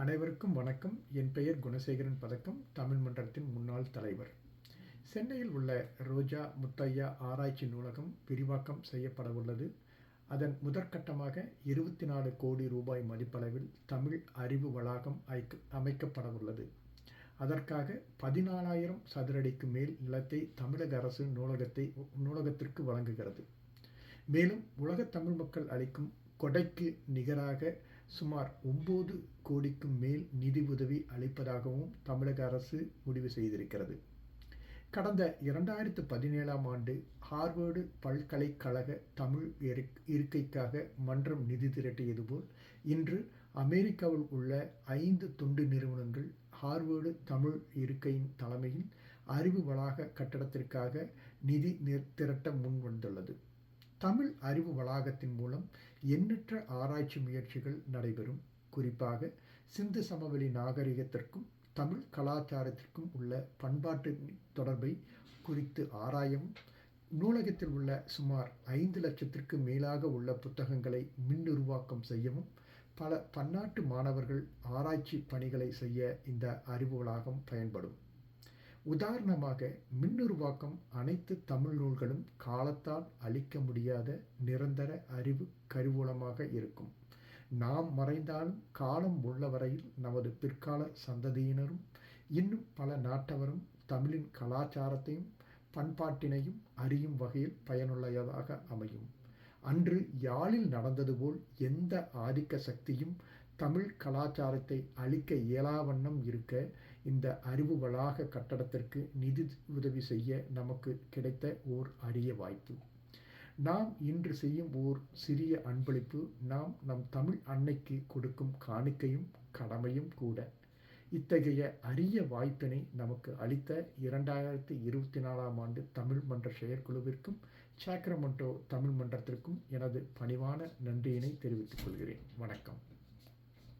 அனைவருக்கும் வணக்கம். என் பெயர் குணசேகரன் பதக்கம். தமிழ் மன்றத்தின் முன்னாள் தலைவர். சென்னையில் உள்ள ரோஜா முத்தையா ஆராய்ச்சி நூலகம் விரிவாக்கம் செய்யப்பட உள்ளது. அதன் முதற்கட்டமாக இருபத்தி நாலு கோடி ரூபாய் மதிப்பளவில் தமிழ் அறிவு வளாகம் அமைக்கப்பட உள்ளது. அதற்காக பதினாலாயிரம் சதுரடிக்கு மேல் நிலத்தை தமிழக அரசு நூலகத்தை நூலகத்திற்கு வழங்குகிறது. மேலும் உலகத் தமிழ் மக்கள் அளிக்கும் கொடைக்கு நிகராக சுமார் ஒம்பது கோடிக்கும் மேல் நிதி உதவி அளிப்பதாகவும் தமிழக அரசு முடிவு செய்திருக்கிறது. கடந்த இரண்டாயிரத்து பதினேழாம் ஆண்டு ஹார்வர்டு பல்கலைக்கழக தமிழ் இருக்கைக்காக மன்றம் நிதி திரட்டியது போல் இன்று அமெரிக்காவில் உள்ள ஐந்து தொண்டு நிறுவனங்கள் ஹார்வர்டு தமிழ் இருக்கையின் தலைமையில் அறிவு வளாக கட்டடத்திற்காக நிதி திரட்ட முன்வந்துள்ளது. தமிழ் அறிவு வளாகத்தின் மூலம் எண்ணற்ற ஆராய்ச்சி முயற்சிகள் நடைபெறும். குறிப்பாக சிந்து சமவெளி நாகரிகத்திற்கும் தமிழ் கலாச்சாரத்திற்கும் உள்ள பண்பாட்டு தொடர்பை குறித்து ஆராயவும் நூலகத்தில் உள்ள சுமார் ஐந்து லட்சத்திற்கு மேலாக உள்ள புத்தகங்களை மின்னுருவாக்கம் செய்யவும் பல பன்னாட்டு மாணவர்கள் ஆராய்ச்சி பணிகளை செய்ய இந்த அறிவு வளாகம் பயன்படும். உதாரணமாக மின்னுருவாக்கம் அனைத்து தமிழ் நூல்களும் காலத்தால் அழிக்க முடியாத நிரந்தர அறிவு கருவூலமாக இருக்கும். நாம் மறைந்தாலும் காலம் உள்ள வரையில் நமது பிற்கால சந்ததியினரும் இன்னும் பல நாட்டவரும் தமிழின் கலாச்சாரத்தையும் பண்பாட்டினையும் அறியும் வகையில் பயனுள்ளதாக அமையும். அன்று யாழில் நடந்தது போல் எந்த ஆதிக்க சக்தியும் தமிழ் கலாச்சாரத்தை அழிக்க இயலாவண்ணம் இருக்க இந்த அறிவு வளாக கட்டடத்திற்கு நிதி உதவி செய்ய நமக்கு கிடைத்த ஓர் அரிய வாய்ப்பு. நாம் இன்று செய்யும் ஓர் சிறிய அன்பளிப்பு நாம் நம் தமிழ் அன்னைக்கு கொடுக்கும் காணிக்கையும் கடமையும் கூட. இத்தகைய அரிய வாய்ப்பினை நமக்கு அளித்த இரண்டாயிரத்தி இருபத்தி நாலாம் ஆண்டு தமிழ் மன்ற செயற்குழுவிற்கும் சாக்ரமண்டோ தமிழ் மன்றத்திற்கும் எனது பணிவான நன்றியினை தெரிவித்துக் கொள்கிறேன். வணக்கம்.